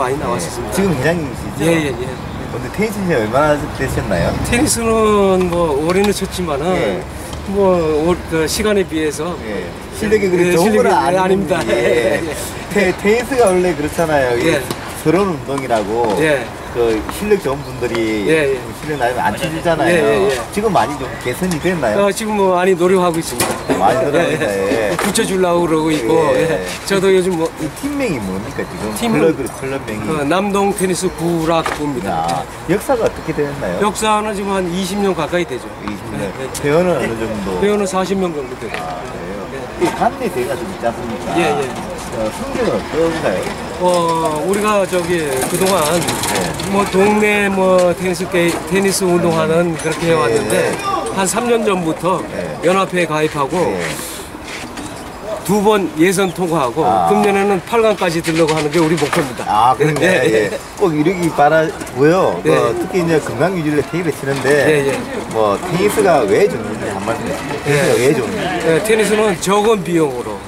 많이 나왔었습니다. 지금 회장님이시죠? 예, 예, 예. 근데 테니스 신 얼마나 되셨나요? 테니스는 뭐 올해는 쳤지만은 예. 뭐 올- 그 시간에 비해서 예. 실력이 그리 예, 좋은 실력이 건 아니, 아닙니다. 예. 테, 테니스가 원래 그렇잖아요. 이게 예. 서러운 운동이라고. 예. 그 실력 좋은 분들이 예, 예. 실력 나면 안 치잖아요. 예, 예, 예. 지금 많이 좀 개선이 됐나요? 어, 지금 뭐 많이 노력하고 있습니다. 많이 노력합니다, 예. 붙여주려고 그러고 있고. 저도 요즘 뭐이 팀명이 뭡니까 지금? 팀은- 클럽 클럽명이. 어, 남동 테니스 구락부입니다. 아, 역사가 어떻게 되었나요? 역사는 지금 한 20년 가까이 되죠. 20년. 네, 네. 회원은 어느 정도? 회원은 40명 정도 되고. 그래요? 이 관내 대회가 좀 있지 않습니까? 예, 예. 어, 성적은 어떤가요? 어, 우리가 저기 그동안 뭐 동네 뭐 테니스 게 테니스 운동하는 그렇게 해왔는데 한 3년 전부터 네. 연합회에 가입하고 예. 두 번 예선 통과하고 아. 금년에는 8강까지 들려고 하는 게 우리 목표입니다. 아, 그런데 예, 예, 꼭 이루기 바라고요. 예. 뭐 특히 이제 건강 유지를 테니스 치는데 예, 예. 뭐 테니스가 왜 좋은지 한 말씀 해주세요. 테니스가 왜 좋은지. 예, 테니스는 적은 비용으로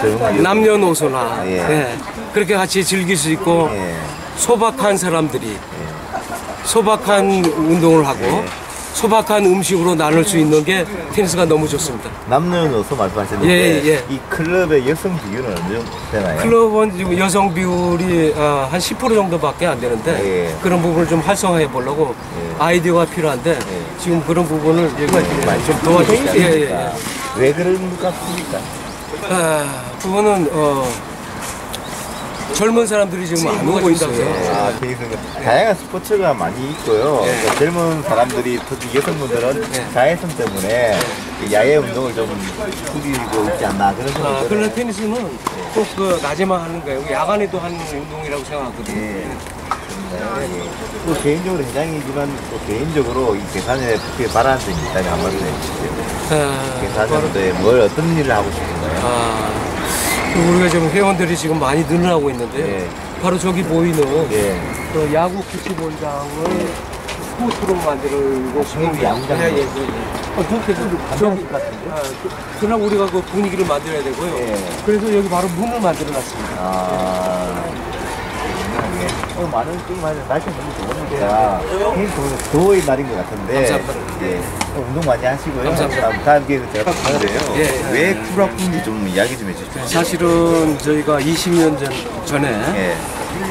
적은 남녀노소나 예. 예, 그렇게 같이 즐길 수 있고 예. 소박한 사람들이 소박한 운동을 하고 예. 소박한 음식으로 나눌 수 있는 게 테니스가 너무 좋습니다. 남녀노소 말씀하셨는데 예, 예. 이 클럽의 여성 비율은 어느 정도 되나요? 클럽은 지금 여성 비율이 아, 한10% 정도밖에 안 되는데 예. 그런 부분을 좀 활성화해 보려고 예. 아이디어가 필요한데 지금 그런 부분을 여기가 많이 좀 도와주시죠. 예, 예, 예. 왜 그런 것 같습니까? 아, 그거는 어, 젊은 사람들이 지금 안 오고 있어요. 아, 테니스는 다양한 스포츠가 많이 있고요. 예. 그러니까 젊은 사람들이 특히 여성분들은 예. 자외선 때문에 이 야외 운동을 좀 줄이고 있지 않나 그런 생각이 아, 들어요. 그러나 테니스는 꼭그 낮에만 하는 거예요. 야간에도 하는 운동이라고 생각하거든요. 예. 또 개인적으로 회장이지만 또 개인적으로 이 계산에 특히 바라는 점이 있다면 한 말씀 해주시죠. 아, 계산하는데 뭘 어떤 일을 하고 싶은가요? 아, 우리가 지금 회원들이 지금 많이 늘어나고 있는데요. 예. 바로 저기 보이는 예. 그 야구 피치볼장을 스포츠로 만들고 저기 양장. 예, 예, 예. 예. 어, 저렇게 것 같은데? 아, 그, 그러나 우리가 그 분위기를 만들어야 되고요. 예. 그래서 여기 바로 문을 만들어 놨습니다. 아. 예. 어, 많은 좀 많이 날씨 너무 좋으니까 오늘 더워의 날인 것 같은데 감사합니다. 예. 또 운동 많이 하시고요. 감사합니다. 다음, 기회에 제가 하는데요. 예. 왜 쿨라군지 좀 이야기 좀 해주십시오. 사실은 저희가 20년 전, 전에 예.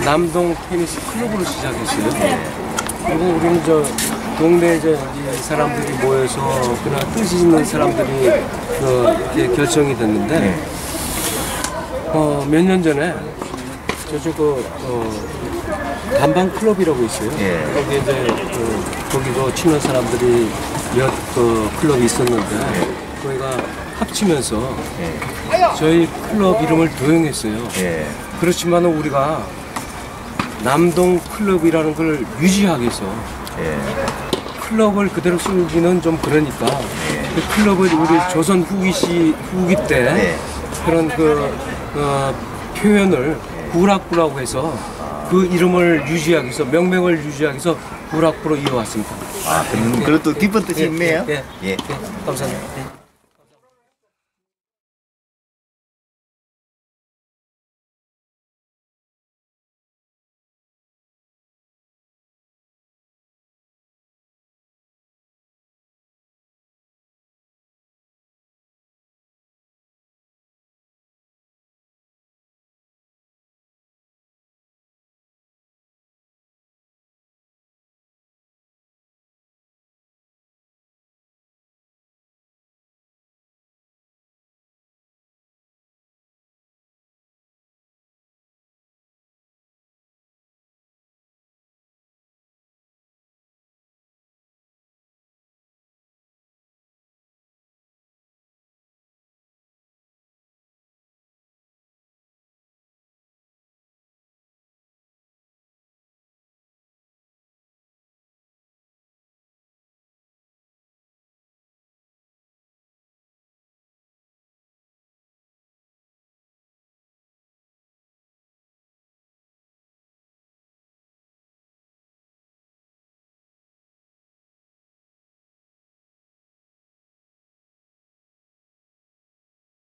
남동 테니스 클럽으로 시작했어요. 그리고 우리는 저 동네 저이 사람들이 모여서 그나 뜻이 있는 사람들이 그 결정이 됐는데 어, 몇 년 전에 저쪽 그 어, 단방 클럽이라고 있어요. 예. 거기 이제 그 거기도 친한 사람들이 몇그 클럽이 있었는데 거기가 합치면서 예. 저희 클럽 이름을 도용했어요. 예. 그렇지만 우리가 남동 클럽이라는 걸 유지하기 위해서 예. 클럽을 그대로 쓰기는 좀 그러니까 그 클럽을 우리 조선 후기 시 후기 때 네. 그런 그 어, 표현을 구락부라고 해서 그 이름을 유지하기 위해서 명명을 유지하기 위해서 구락부로 이어왔습니다. 아, 그럼 그것도 깊은 뜻이 있네요. 예, 예, 예. 예, 감사합니다. 예.